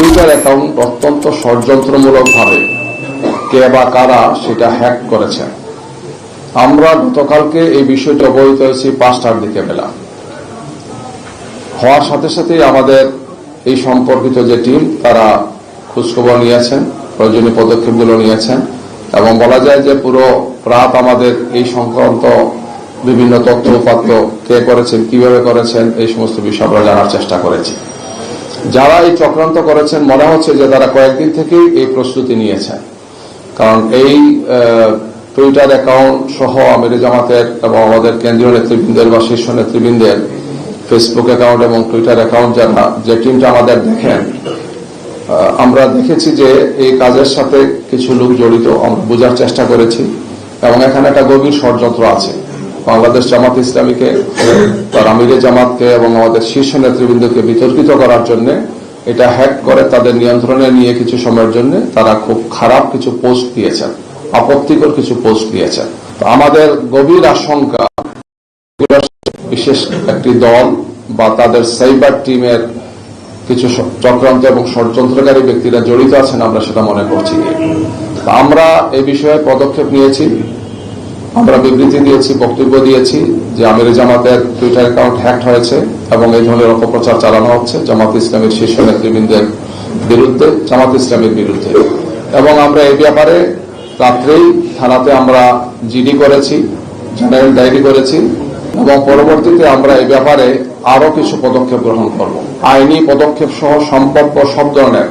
Twitter account অত্যন্ত ষড়যন্ত্রমূলকভাবে কে বা কারা সেটা হ্যাক করেছে। আমরা গতকালকে এই বিষয়টি অবহিত হয়েছি পাঁচটার দিকে বেলা। হওয়ার সাথে সাথেই আমাদের এই সম্পর্কিত যে টিম তারা খোঁজখবর নিয়েছেন, প্রয়োজনীয় পদক্ষেপগুলো নিয়েছেন এবং বলা যায় যে পুরো রাত আমাদের এই সংক্রান্ত বিভিন্ন তথ্য উপাত্ত কে করেছেন, কীভাবে করেছেন, এই সমস্ত বিষয় আমরা জানার চেষ্টা করেছি। যারা এই চক্রান্ত করেছেন, মনে হচ্ছে যে তারা কয়েকদিন থেকেই এই প্রস্তুতি নিয়েছেন কারণ এই টুইটার অ্যাকাউন্ট সহ আমির জামাতের এবং আমাদের কেন্দ্রীয় নেতৃবৃন্দের বা শীর্ষ নেতৃবৃন্দের ফেসবুক অ্যাকাউন্ট এবং টুইটার অ্যাকাউন্ট যারা, যে টিমটা আমাদের দেখেন আমরা দেখেছি যে এই কাজের সাথে কিছু লোক জড়িত, আমরা বোঝার চেষ্টা করেছি এবং এখানে একটা গভীর ষড়যন্ত্র আছে। বাংলাদেশ জামাত ইসলামীকে তার আমিরে জামাতকে এবং আমাদের শীর্ষ নেতৃবৃন্দকে বিতর্কিত করার জন্য এটা হ্যাক করে তাদের নিয়ন্ত্রণে নিয়ে কিছু সময়ের জন্য তারা খুব খারাপ কিছু পোস্ট দিয়েছেন, আপত্তিকর কিছু পোস্ট দিয়েছেন। আমাদের গভীর আশঙ্কা, বিশেষ একটি দল বা তাদের সাইবার টিমের কিছু চক্রান্ত এবং ষড়যন্ত্রকারী ব্যক্তিরা জড়িত আছেন আমরা সেটা মনে করছি। আমরা এই বিষয়ে পদক্ষেপ নিয়েছি। আমরা বিবৃতি দিয়েছি, বক্তব্য দিয়েছি যে আমির জামাতের টুইটার অ্যাকাউন্ট হ্যাক হয়েছে এবং এই ধরনের অপপ্রচার চালানো হচ্ছে জামাত ইসলামের শীর্ষ নেতৃবৃন্দের বিরুদ্ধে, জামাত ইসলামের বিরুদ্ধে। এবং আমরা এই ব্যাপারে রাত্রেই থানাতে আমরা জিডি করেছি, জেনারেল ডায়েরি করেছি এবং পরবর্তীতে আমরা এই ব্যাপারে আরও কিছু পদক্ষেপ গ্রহণ করব। আইনি পদক্ষেপ সহ সম্পর্ক সব ধরনের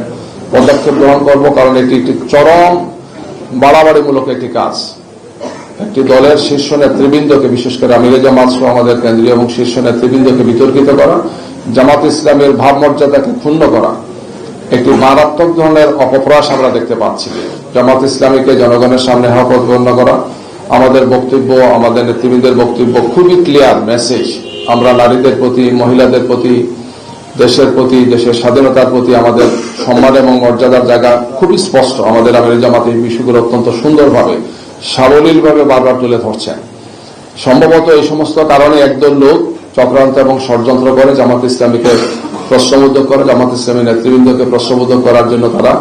পদক্ষেপ গ্রহণ করব, কারণ এটি একটি চরম বাড়াবাড়িমূলক একটি কাজ। একটি দলের শীর্ষ নেতৃবৃন্দকে, বিশেষ করে আমিরে জামাত সহ আমাদের কেন্দ্রীয় এবং শীর্ষ নেতৃবৃন্দকে বিতর্কিত করা, জামাত ইসলামের ভাবমর্যাদাকে ক্ষুণ্ণ করা, একটি মারাত্মক ধরনের অপপ্রয়াস আমরা দেখতে পাচ্ছি। জামাত ইসলামীকে জনগণের সামনে হওয়া প্রতিপন্ন করা, আমাদের বক্তব্য, আমাদের নেতৃবৃন্দের বক্তব্য খুবই ক্লিয়ার মেসেজ আমরা নারীদের প্রতি, মহিলাদের প্রতি, দেশের প্রতি, দেশের স্বাধীনতার প্রতি আমাদের সম্মান এবং মর্যাদার জায়গা খুবই স্পষ্ট। আমাদের আমির জামাত এই বিষয়গুলো অত্যন্ত সুন্দরভাবে সাবলীলভাবে বারবার তুলে ধরছেন সম্ভবত এই সমস্ত কারণে একদল লোক চক্রান্ত এবং ষড়যন্ত্র করে জামাত ইসলামীকে প্রশ্নবোধক করে, জামাত ইসলামী নেতৃবৃন্দকে প্রশ্নবোধক করার জন্য তারা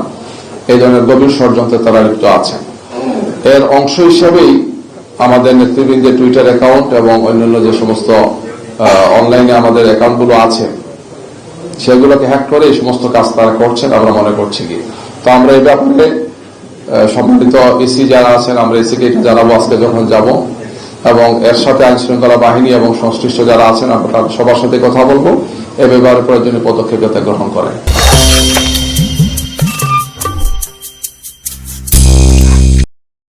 এই ধরনের গভীর ষড়যন্ত্রে তারা লিপ্ত আছেন এর অংশ হিসেবেই আমাদের নেতৃবৃন্দের টুইটার অ্যাকাউন্ট এবং অন্যান্য যে সমস্ত অনলাইনে আমাদের অ্যাকাউন্টগুলো আছে, সেগুলোকে হ্যাক করে এই সমস্ত কাজ তারা করছেন আমরা মনে করছি কি। তো আমরা এই ব্যাপারে সম্মানিত এসি যারা আছেন, আমরা এসিকে জানাব আজকে যখন যাব। এবং এর সাথে আইন শৃঙ্খলা বাহিনী এবং সংশ্লিষ্ট যারা আছেন, আমরা সবার সাথে কথা বলব। এ ব্যাপারে প্রয়োজনীয় পদক্ষেপ যাতে গ্রহণ করে